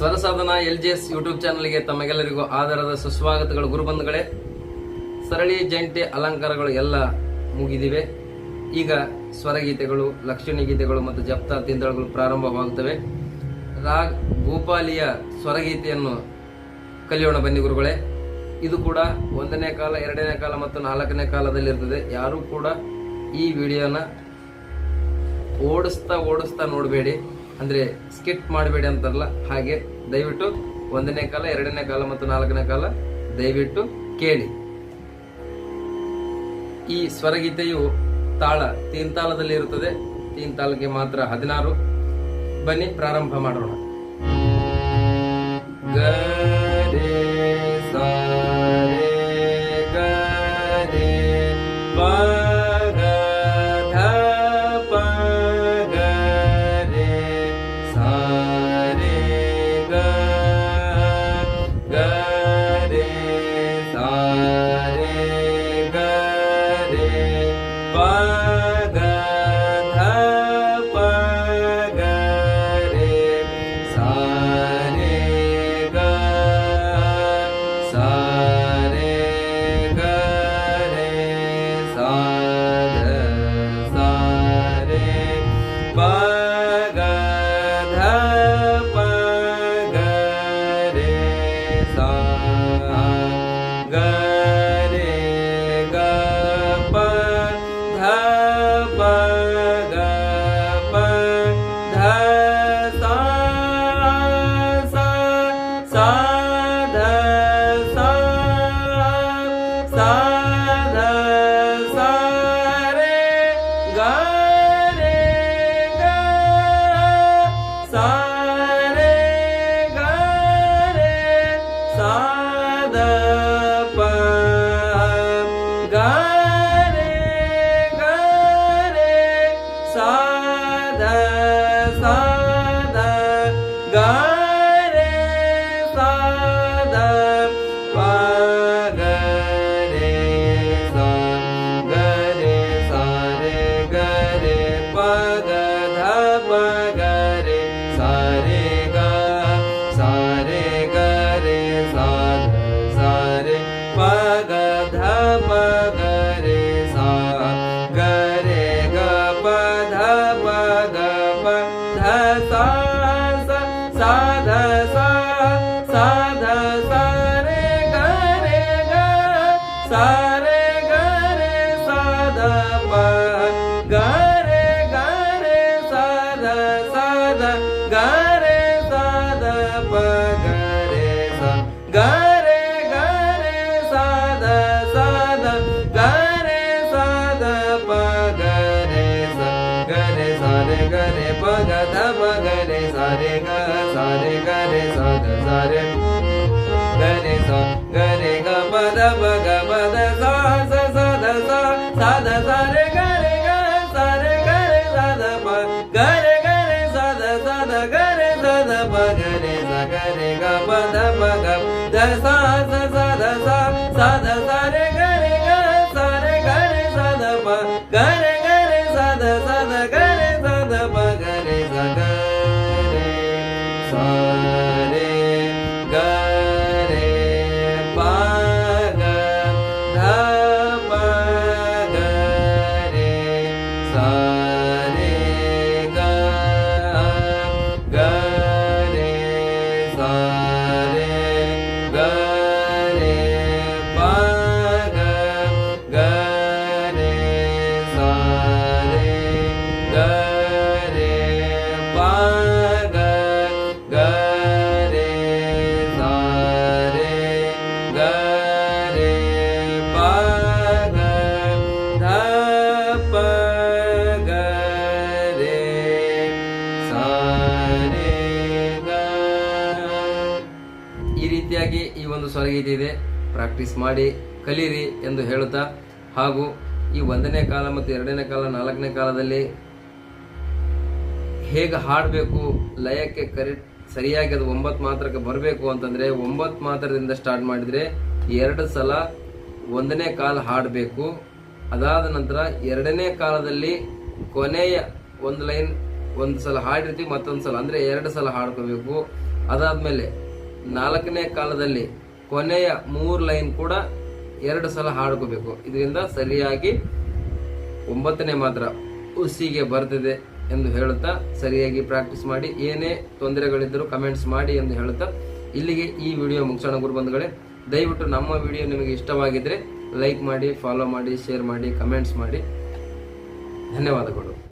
ಸ್ವರ ಸಾಧನ L G S YouTube ಚಾನಲ್ಗೆ ತಮಗೆಲ್ಲರಿಗೂ ಆಧಾರದ ಸುಸ್ವಾಗತಗಳು. ಗುರುಬಂಧುಗಳೇ ಸರಳಿ ಜಂಟಿ ಅಲಂಕಾರಗಳು ಎಲ್ಲ ಮುಗಿದಿವೆ. ಈಗ ಸ್ವರಗೀತೆಗಳು ಲಕ್ಷಣಿ ಗೀತೆಗಳು ಮತ್ತು ಜಪ್ತ ತಿಂದಳುಗಳು ಪ್ರಾರಂಭವಾಗುತ್ತವೆ. ರಾಗ್ ಭೂಪಾಲಿಯ ಸ್ವರಗೀತೆಯನ್ನು ಕಲಿಯೋಣ ಬನ್ನಿ ಗುರುಗಳೇ. ಇದು ಕೂಡ ಒಂದನೇ ಕಾಲ, ಎರಡನೇ ಕಾಲ ಮತ್ತು ನಾಲ್ಕನೇ ಕಾಲದಲ್ಲಿರ್ತದೆ ಯಾರೂ ಕೂಡ ಈ ವಿಡಿಯೋನ ಓಡಿಸ್ತಾ ಓಡಿಸ್ತಾ ನೋಡಬೇಡಿ. ಅಂದ್ರೆ ಸ್ಕಿಟ್ ಮಾಡಬೇಡಿ ಅಂತಾರಲ್ಲ, ಹಾಗೆ ದಯವಿಟ್ಟು ಒಂದನೇ ಕಾಲ, ಎರಡನೇ ಕಾಲ ಮತ್ತು ನಾಲ್ಕನೇ ಕಾಲ ದಯವಿಟ್ಟು ಕೇಳಿ. ಈ ಸ್ವರಗೀತೆಯು ತಾಳ, ತೀನ್ ತಾಳದಲ್ಲಿ ಇರುತ್ತದೆ. ತೀನ್ ತಾಳಕ್ಕೆ ಮಾತ್ರ ಹದಿನಾರು. ಬನ್ನಿ, ಪ್ರಾರಂಭ ಮಾಡೋಣ. Bye. above. ಸ ಗ ರೇ ಗ ರೇ ಸ ಧ ಸ ಧ ಗ ರೇ ಸ ಧ ಪ ಗ ರೇ ಸ ಗ ರೇ ಸ ರೇ ಗ ರೇ ಪ ಗ ಧ ಪ ಗ ರೇ ಸ ರೇ ಗ ಸ ರೇ ಗ ರೇ ಸ ಧ ಸ ರೇ ಗ ರೇ ಸ ಗ sa ಒಂದು ಸ್ವರಗೀತೆ ಇದೆ. ಪ್ರಾಕ್ಟೀಸ್ ಮಾಡಿ, ಕಲೀರಿ ಎಂದು ಹೇಳುತ್ತಾ, ಹಾಗೂ ಈ ಒಂದನೇ ಕಾಲ ಮತ್ತು ಎರಡನೇ ಕಾಲ, ನಾಲ್ಕನೇ ಕಾಲದಲ್ಲಿ ಹೇಗೆ ಹಾಡಬೇಕು, ಲಯಕ್ಕೆ ಕರೆಕ್ಟ್ ಸರಿಯಾಗಿ ಅದು ಒಂಬತ್ತು ಮಾತ್ರಕ್ಕೆ ಬರಬೇಕು ಅಂತಂದರೆ, ಒಂಬತ್ತು ಮಾತ್ರದಿಂದ ಸ್ಟಾರ್ಟ್ ಮಾಡಿದರೆ ಎರಡು ಸಲ ಒಂದನೇ ಕಾಲ ಹಾಡಬೇಕು. ಅದಾದ ನಂತರ ಎರಡನೇ ಕಾಲದಲ್ಲಿ ಕೊನೆಯ ಒಂದು ಲೈನ್ ಒಂದು ಸಲ ಹಾಡಿರ್ತೀವಿ, ಮತ್ತೊಂದು ಸಲ, ಅಂದರೆ ಎರಡು ಸಲ ಹಾಡ್ಕೋಬೇಕು. ಅದಾದ್ಮೇಲೆ ನಾಲ್ಕನೇ ಕಾಲದಲ್ಲಿ ಕೊನೆಯ ಮೂರು ಲೈನ್ ಕೂಡ ಎರಡು ಸಲ ಹಾಡ್ಕೋಬೇಕು. ಇದರಿಂದ ಸರಿಯಾಗಿ ಒಂಬತ್ತನೇ ಮಾತ್ರ ಉಸಿಗೆ ಬರ್ತಿದೆ ಎಂದು ಹೇಳುತ್ತಾ ಸರಿಯಾಗಿ ಪ್ರಾಕ್ಟೀಸ್ ಮಾಡಿ, ಏನೇ ತೊಂದರೆಗಳಿದ್ದರೂ ಕಮೆಂಟ್ಸ್ ಮಾಡಿ ಎಂದು ಹೇಳುತ್ತಾ ಇಲ್ಲಿಗೆ ಈ ವಿಡಿಯೋ ಮುಗಿಸೋಣ ಗುರುಬಂಧುಗಳೇ. ದಯವಿಟ್ಟು ನಮ್ಮ ವಿಡಿಯೋ ನಿಮಗೆ ಇಷ್ಟವಾಗಿದ್ದರೆ ಲೈಕ್ ಮಾಡಿ, ಫಾಲೋ ಮಾಡಿ, ಶೇರ್ ಮಾಡಿ, ಕಮೆಂಟ್ಸ್ ಮಾಡಿ. ಧನ್ಯವಾದಗಳು.